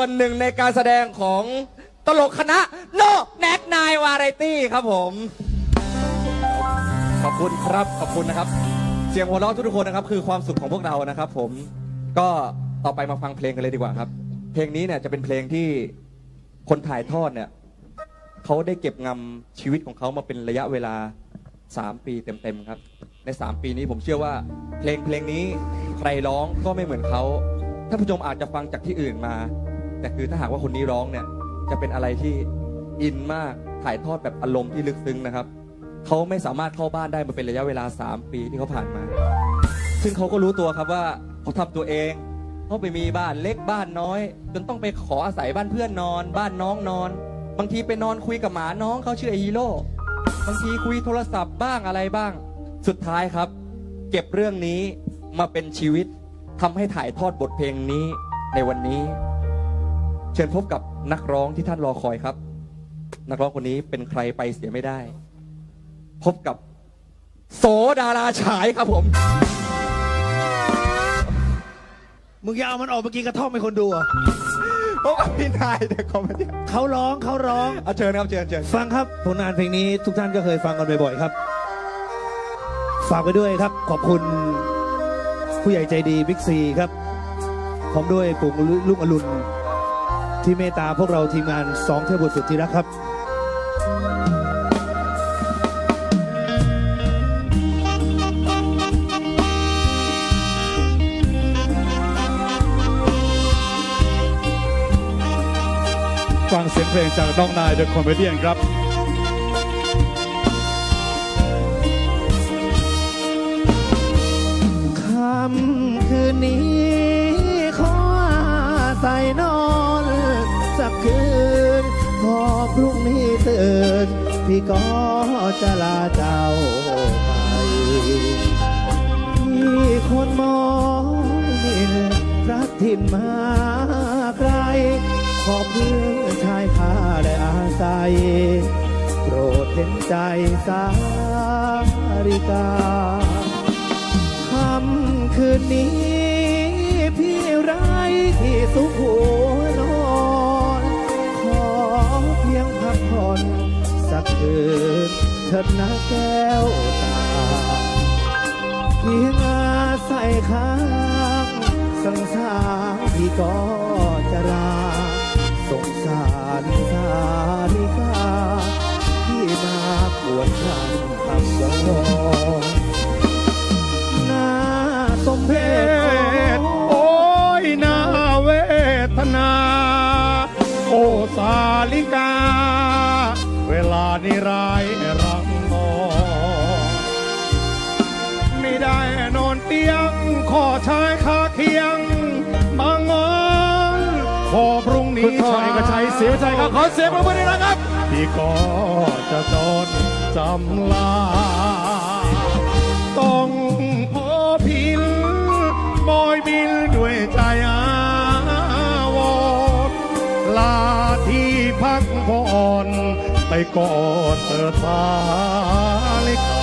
วนหนึ่งในการแสดงของตลกคณะโนแนกนายวาไรตี้ครับผม ขอบคุณครับขอบคุณนะครับ เสียงหัวเราะทุกๆคนนะครับ คือความสุขของพวกเรานะครับ ผมก็ต่อไปมาฟังเพลงกันเลยดีกว่าครับ เพลงนี้เนี่ยจะเป็นเพลงที่คนถ่ายทอดเนี่ยเขาได้เก็บงำชีวิตของเขามาเป็นระยะเวลา 3 ปีเต็มๆครับ ใน 3 ปีนี้ผมเชื่อว่า เพลงเพลงนี้ใครร้องก็ไม่เหมือนเขาท่านผู้ชมอาจจะฟังจากที่อื่นมา แต่คือถ้าหากว่าคนนี้ร้องเนี่ย จะเป็นอะไรที่อินมากถ่ายทอดแบบอารมณ์ที่ลึกซึ้งนะครับเขาไม่สามารถเข้าบ้านได้มาเป็นระยะเวลา 3 ปีที่เขาผ่านมา ซึ่งเขาก็รู้ตัวครับว่าเขาทำตัวเองเขาไปมีบ้านเล็กบ้านน้อย จนต้องไปขออาศัยบ้านเพื่อนนอน บ้านน้องนอน บางทีไปนอนคุยกับหมาน้องเขาชื่อไอฮีโร่บางทีคุยโทรศัพท์บ้างอะไรบ้าง สุดท้ายครับ เก็บเรื่องนี้มาเป็นชีวิตทำให้ถ่ายทอดบทเพลงนี้ในวันนี้ เชิญพบกับนักร้องที่ท่านรอคอยครับ นักร้องคนนี้เป็นใครไปเสียไม่ได้ พบกับโสดาราฉายครับผม มึงอย่าเอามันออกไปกินกระท่อมให้คนดูเหรอะพบกับพี่นายเดอะคอมเมดี้เขาร้องเขาร้อง เอาเชิญครับเชิญเชิญฟังครับผลงานเพลงนี้ทุกท่านก็เคยฟังกันบ่อยๆครับ ฝากไปด้วยครับ ขอบคุณผู้ใหญ่ใจดีบิ๊กซีครับพร้อมด้วยปู่ลุงอรุณ ที่เมตตาพวกเราทีมงานสองเทพบุตรสุดที่รักครับฟังเสียงเพลงจากน้องนายเดอะคอมเมดี้ครับ พี่ก็จะลาเจ้าไปที่คนมองนี่พระถิ่นมาไกล ขอเพื่อชายคาได้อาศัย โปรดเห็นใจสาริกาค่ำคืนนี้ พี่ไรที่สุขหัวนอน ขอเพียงพักผ่อน สักคืนเถิดนะแก้วตาพียงาศัยค้างสังสารพี่ก็จะราสงสารสาริกาที่มาปวดคำคำวอนน่าสมเพชโอ้ยนาเวทนา โอสาลิกา ลานิร้ายรังนอนไม่ได้นอนเตียง ขอชายคาเคียงบางงอนพอพรุ่งนี้คุณพ่อเอกชัยศรีวิชัยครับขอเสียงปรบมือด้วยนะครับ พี่ก็จะจนจำลา ก่อนเปิดสาลิกา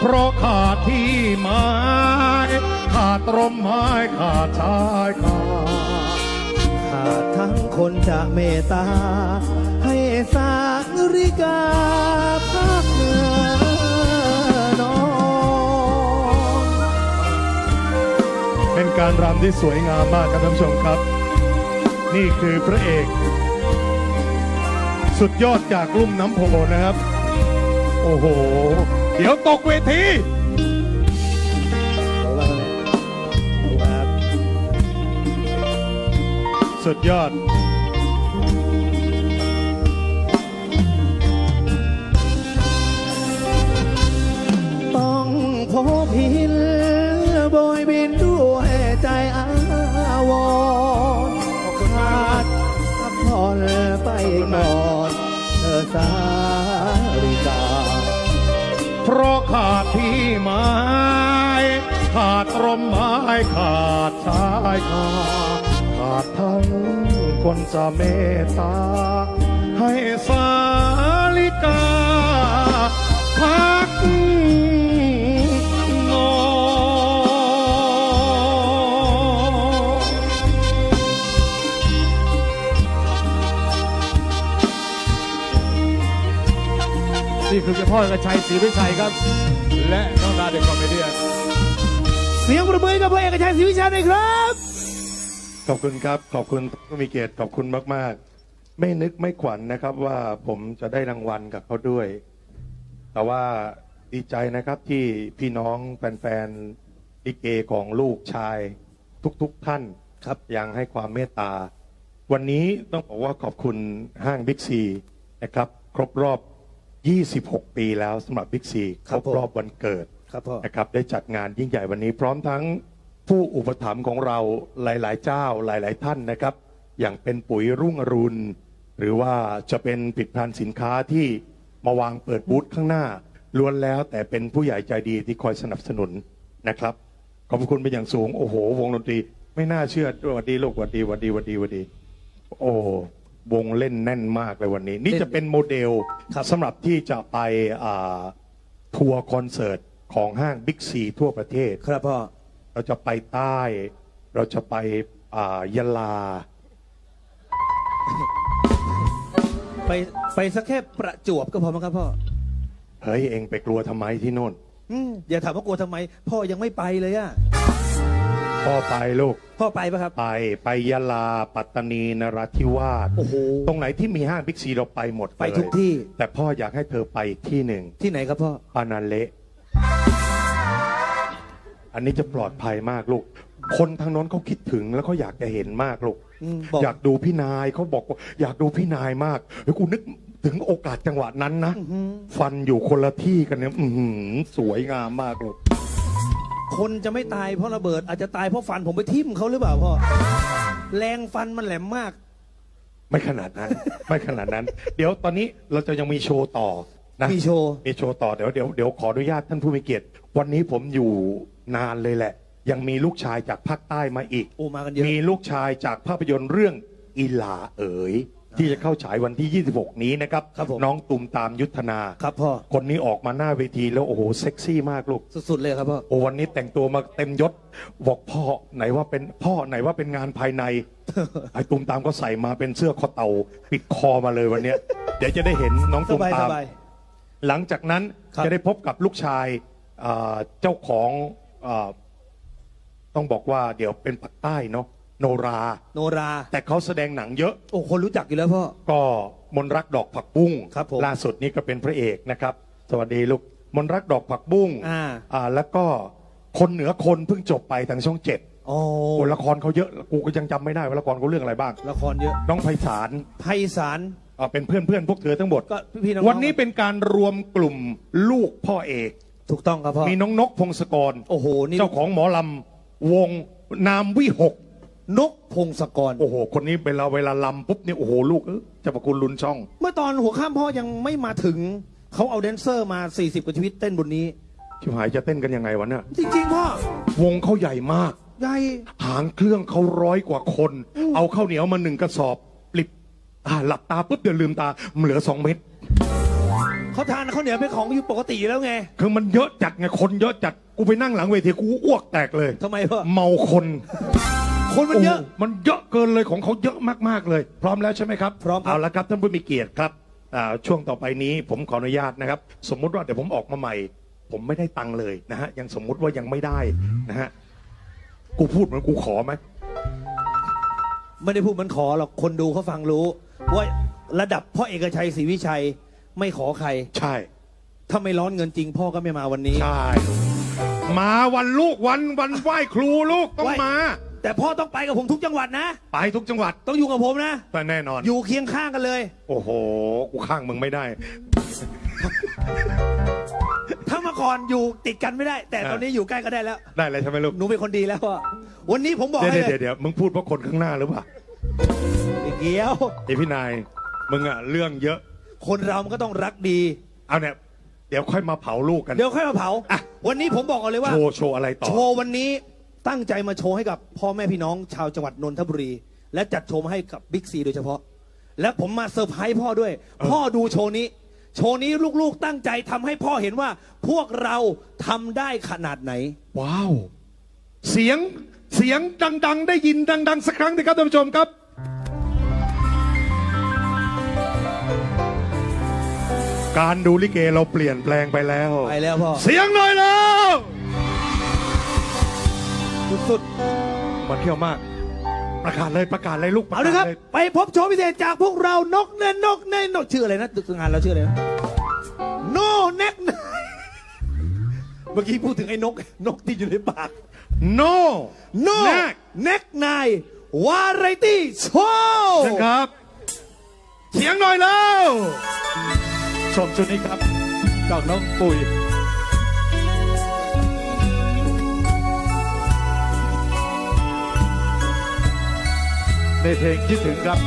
เพราะขาดที่ไม้ขาดตรมไม้ขาดชายคาขาดทั้งคนจะเมตตา ให้สาริกาพักเหนือนอนเป็นการรำที่สวยงามมากครับท่านผู้ชมครับ นี่คือพระเอก สุดยอดจากลุ่มน้ำโพนะครับ โอ้โห เดี๋ยวตกเวที สุดยอด ต้องพบพินโบยบินด้ สาริกา เพราะขาดที่ไม้ขาดร่มไม้ขาดชายคาขาดทั้งคนจะเมตตาให้ส คือเจ้าพ่อกระชัยศรีวิชัยครับ และน้องดาเด็กคอมเมเดี้เสียงประมือกับพระเอกชัยศรีวิชัยหน่อยครับ ขอบคุณครับ ขอบคุณผู้มีเกียรติขอบคุณมาก ๆ ไม่นึกไม่ขวัญนะครับว่าผมจะได้รางวัลกับเขาด้วย แต่ว่าดีใจนะครับที่พี่น้องแฟนๆลิเกของลูกชายทุก ๆ ท่านครับยังให้ความเมตตา วันนี้ต้องบอกว่าขอบคุณห้างบิ๊กซีนะครับ ครบรอบ 26 ปีแล้วสำหรับบิ๊กซีคครัรบบผม รอบวันเกิดครับพ่อ นะครับได้จัดงานยิ่งใหญ่วันนี้ พร้อมทั้งผู้อุปถัมภ์ของเราหลาย ๆ เจ้าหลาย ๆ ท่านนะครับ อย่างเป็นปุ๋ยรุ่งอรุณ หรือว่าจะเป็นผลิตภัณฑ์สินค้าที่มาวางเปิดบูธข้างหน้าล้วนแล้วแต่เป็นผู้ใหญ่ใจดีที่คอยสนับสนุนนะครับ ขอบคุณเป็นอย่างสูงโอ้โห วงดนตรี ไม่น่าเชื่อสวัสดีลูกสวัสดีสวัสดีสวัสดีสวัสดี โอ้ วงเล่นแน่นมากเลยวันนี้ นี่จะเป็นโมเดลสำหรับที่จะไปอ่าทัวร์คอนเสิร์ตของห้างบิ๊กซีทั่วประเทศ ครับพ่อ เราจะไปใต้ เราจะไปอ่ายะลา ไปไปสักแค่ประจวบก็พอมั้งครับพ่อเฮ้ย เองไปกลัวทำไมที่โน่น อืมอย่าถามว่ากลัวทำไม พ่อยังไม่ไปเลยอะ พ่อไปลูก พ่อไปปะครับ ไปไปยะลาปัตตานีนราธิวาสโอ้โห ตรงไหนที่มีห้างบิ๊กซีเราไปหมดไปเลยทุกที่ แต่พ่ออยากให้เธอไปอีกที่หนึ่งที่ไหนครับพ่อ ปานาเละอันนี้จะปลอดภัยมากลูก คนทางโน้นเขาคิดถึงแล้วเขาอยากจะเห็นมากลูก อืมบอก อยากดูพี่นายเขาบอกว่าอยากดูพี่นายมากเฮ้ยกูนึกถึงโอกาสจังหวะนั้นนะ ฟันอยู่คนละที่กันเนี่ยอือหือสวยงามมากลูก คนจะไม่ตายเพราะระเบิด อาจจะตายเพราะฟันผมไปทิ่มเขาหรือเปล่าพ่อแรงฟันมันแหลมมาก ไม่ขนาดนั้น ไม่ขนาดนั้น เดี๋ยวตอนนี้เราจะยังมีโชว์ต่อนะมีโชว์ มีโชว์ต่อเดี๋ยวเดี๋ยวเดี๋ยวขออนุญาตท่านผู้มีเกียรติ วันนี้ผมอยู่นานเลยแหละ ยังมีลูกชายจากภาคใต้มาอีก โอ้มากันเยอะ มีลูกชายจากภาพยนตร์เรื่องอีหลาเอ๋ย ที่จะเข้าฉายวันที่ 26 นี้นะครับ ครับผม น้องตุมตามยุทธนา ครับพ่อ คนนี้ออกมาหน้าเวทีแล้วโอ้โหเซ็กซี่มากลูก สุดๆเลยครับพ่อ โอ้วันนี้แต่งตัวมาเต็มยศบอกพ่อไหนว่าเป็นพ่อไหนว่าเป็นงานภายใน ไอ้ตุมตามก็ใส่มาเป็นเสื้อคอเต่า ปิดคอมาเลยวันเนี้ย เดี๋ยวจะได้เห็นน้องสตุมบายตาสมบาย หลังจากนั้นครับ จะได้พบกับลูกชายอ่าเจ้าของอาต้องบอกว่าเดี๋ยวเป็นปักใต้เนาะ โนรา โนรา แต่เขาแสดงหนังเยอะ โอ้คนรู้จักอยู่แล้วพ่อ ก็มนรักดอกผักบุ้งครับผมล่าสุดนี้ก็เป็นพระเอกนะครับ สวัสดีลูกมนรักดอกผักบุ้งอ่า อ่าแล้วก็คนเหนือคนเพิ่งจบไปทางช่องเจ็ดโอ้โอ้ละครเขาเยอะกูก็ยังจำไม่ได้ว่าละครเขาเรื่องอะไรบ้าง ละครเยอะน้องไพศาลไพศาล อ่าเป็นเพื่อนเพื่อนๆพวกเธอทั้งหมดก็พี่ๆน้องๆ วันนี้เป็นการรวมกลุ่มลูกพ่อเอก ถูกต้องครับพ่อ มีน้องนกพงศกร โอ้โห นี่ เจ้าของหมอลำวงนามวิหก นกพงศกร โอ้โห คนนี้เวลาเวลาลำปุ๊บเนี่ยโอ้โหลูกเอ้ยเจะประคุณลุนช่อง เมื่อตอนหัวข้ามพ่อยังไม่มาถึง เขาเอาแดนเซอร์มา 40 กว่าชีวิตเต้นบนนี้ ชิบหายจะเต้นกันยังไงวะเนี่ยจริงๆพ่อวงเขาใหญ่มาก ใหญ่หางเครื่องเขาร้อยกว่าคน เอาข้าวเหนียวมาหนึ่งกระสอบปลิบอ่าหลับตาปุ๊บเดี๋ยวลืมตาเหลือสองเม็ดเขาทานเขาวเหนียวเป็นของอยู่ปกติอยู่แล้วไงคือมันเยอะจัดไงคนเยอะจัดกูไปนั่งหลังเวทีกูอ้วกแตกเลย ทำไมพ่อ เมาคน คนมันเยอะโมันเยอะเกินเลยของเขาเยอะมากๆเลย พร้อมแล้วใช่ไหมครับพร้อมครับ เอาละครับท่านผู้มีเกียรติครับอ่าช่วงต่อไปนี้ผมขออนุญาตนะครับ สมมุติว่าเดี๋ยวผมออกมาใหม่ ผมไม่ได้ตังค์เลยนะฮะยังสมมุติว่ายังไม่ได้นะฮะกูพูดเหมือนกูขอไหมไม่ได้พูดเหมันขอหรอกคนดูเขาฟังรู้ว่าระดับพ่อเอกชัยศรีวิชัยไม่ขอใคร ใช่ ถ้าไม่ร้อนเงินจริงพ่อก็ไม่มาวันนี้ ใช่ มาวันลูกวันวันไหว้ครูลูกต้องไหว้มา แต่พ่อต้องไปกับผมทุกจังหวัดนะ ไปทุกจังหวัดต้องอยู่กับผมนะ แต่แน่นอน อยู่เคียงข้างกันเลย โอ้โห กูข้างมึงไม่ได้ ถ้าเมาก่อนอยู่ติดกันไม่ได้ แต่อ่าตอนนี้อยู่ใกล้ก็ได้แล้ว ได้เลยใช่ไหมลูกหนูเป็นคนดีแล้วอะวันนี้ผมบอกเดี๋ยวให้เลเดี๋ยวยเดี๋ยวมึงพูดเพราะคนข้างหน้าหรือเปล่าไม่เกี่ยว ไอพี่นาย มึงอะเรื่องเยอะ คนเรามันก็ต้องรักดี เอาเนี่ย เดี๋ยวค่อยมาเผาลูกกัน เดี๋ยวค่อยมาเผา อะ วันนี้ผมบอกก่อนเลยว่า โชว์โชว์อะไรต่อ โชว์วันนี้ ตั้งใจมาโชว์ให้กับพ่อแม่พี่น้องชาวจังหวัดนนทบุรี และจัดโชว์มาให้กับบิ๊กซีโดยเฉพาะ และผมมาเซอร์ไพรส์พ่อด้วย พ่อดูโชว์นี้ โชว์นี้ลูกๆตั้งใจทำให้พ่อเห็นว่าพวกเราทำได้ขนาดไหน ว้าว เสียงเสียงดัง ๆ ได้ยินดัง ๆ สักครั้งนะครับท่านผู้ชมครับ การดูลิเกเราเปลี่ยนแปลงไปแล้ว ไปแล้วพ่อ เสียงหน่อยแล้ว สุดมันเที่ยวมาก ประกาศเลยประกาศเลยลูกๆประเอากาศละครับเลยไปพบโชว์พิเศษจากพวกเรานกเนนนกเนนนกชื่ออะไรนะงานเราชื่ออะไรนะโนเน็กนายเมื่อกี้พูดถึงไอ้นก นกที่อยู่ในปาก โน โนแนกเน็กนาย วาไรตี้โชว์นะครับเสียงหน่อยแล้ว ชมชุดนี้ครับจากน้องปุ๋ย ในเพลงคิดถึงครับ